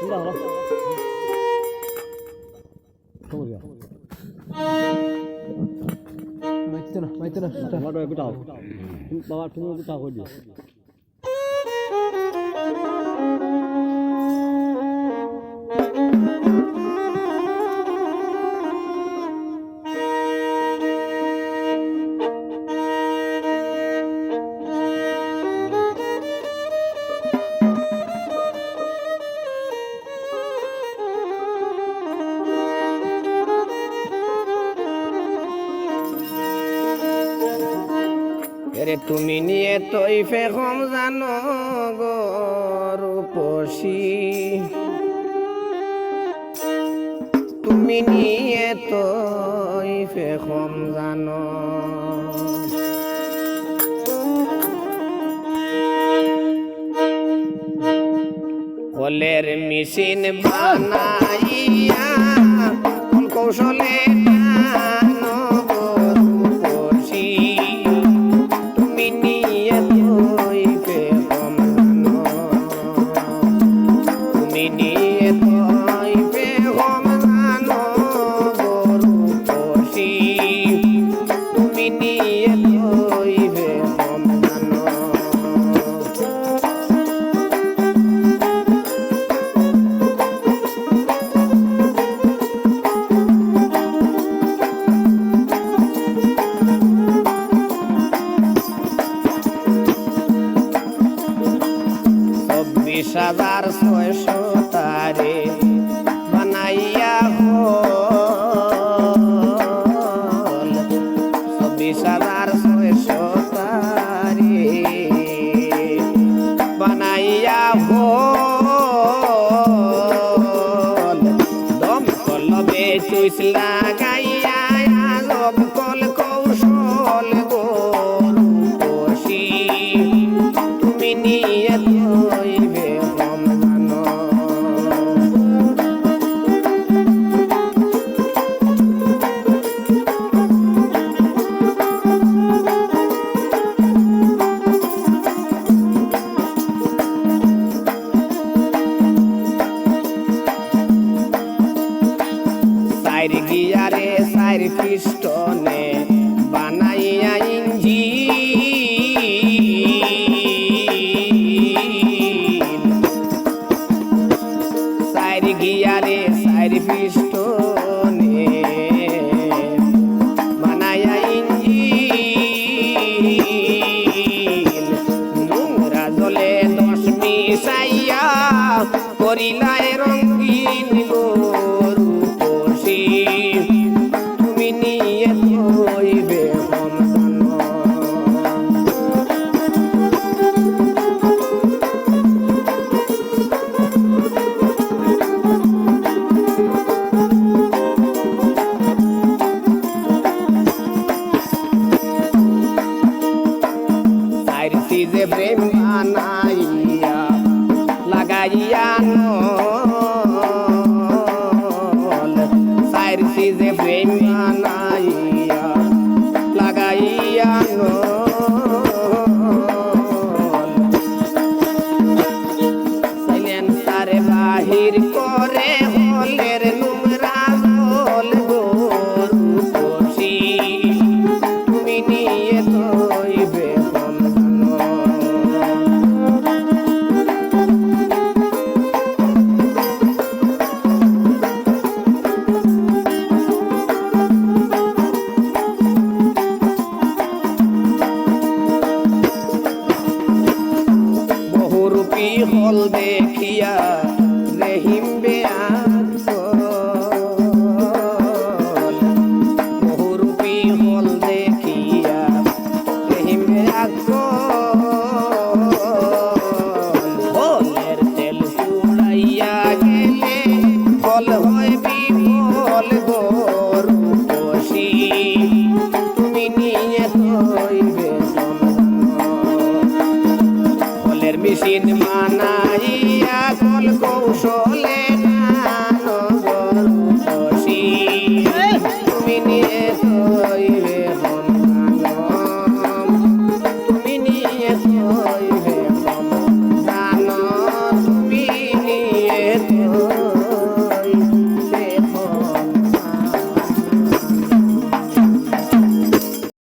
진짜 알았어. 가보자. 맛있잖아, 맛있잖아. 진짜. 맞아, 그다. 막 같은 거 그다 거지. এরে তুমি নিয়ে তৈ ফেকম জানো গরূপসী তুমি নিয়ে তৈ ফেকম জানো কলের মেশিন বানাইয়া, কোন কৌশলে চব্বিশ হাজার ছয়শো তারে বানাইয়া হল চব্বিশ হাজার ছয়শো তারে বানাইয়া হল দম কলবে চুইস লাগাইয়া সাইর গিয়ারে, সাইর পিস্টনে বানাইয়া ইঞ্জিন সাইর গিয়ারে, সাইর পিস্টনে বানাইয়া ইঞ্জিন নোংরা জলে দশ মিশাইয়া করিলায় রঙ্গিন জানো সাইরতি যে প্রেম বানাইয়া লাগাইয়া